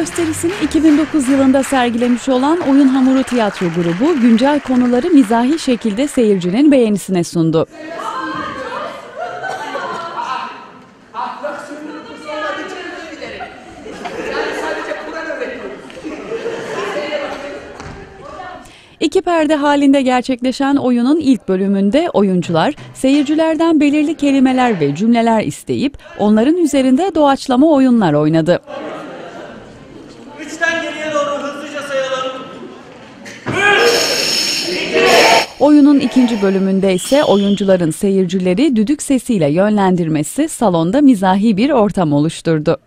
2009 yılında sergilemiş olan Oyun Hamuru Tiyatro Grubu güncel konuları mizahi şekilde seyircinin beğenisine sundu. İki perde halinde gerçekleşen oyunun ilk bölümünde oyuncular seyircilerden belirli kelimeler ve cümleler isteyip onların üzerinde doğaçlama oyunlar oynadı. Oyunun ikinci bölümünde ise oyuncuların seyircileri düdük sesiyle yönlendirmesi salonda mizahi bir ortam oluşturdu.